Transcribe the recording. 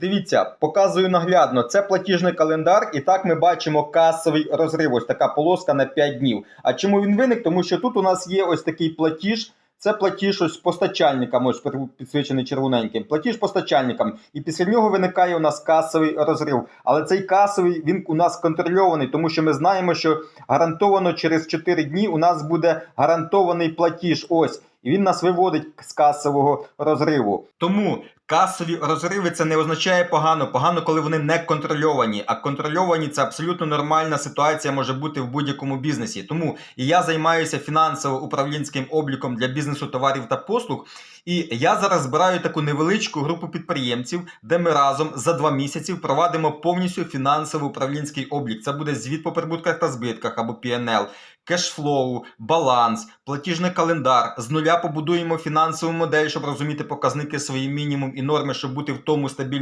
Дивіться, показую наглядно. Це платіжний календар, і так ми бачимо касовий розрив. Ось така полоска на 5 днів. А чому він виник? Тому що тут у нас є ось такий платіж. Це платіж ось постачальникам, ось підсвічений червоненьким. Платіж постачальникам. І після нього виникає у нас касовий розрив. Але цей касовий він у нас контрольований, тому що ми знаємо, що гарантовано через 4 дні у нас буде гарантований платіж. Ось. І він нас виводить з касового розриву. Тому касові розриви це не означає погано. Погано, коли вони не контрольовані. А контрольовані це абсолютно нормальна ситуація може бути в будь-якому бізнесі. Тому і я займаюся фінансово-управлінським обліком для бізнесу товарів та послуг. І я зараз збираю таку невеличку групу підприємців, де ми разом за два місяці впровадимо повністю фінансово-управлінський облік. Це буде звіт по прибутках та збитках або PNL, кешфлоу, баланс, платіжний календар. З нуля побудуємо фінансову модель, щоб розуміти показники свої мінімум і норми, щоб бути в тому стабільному.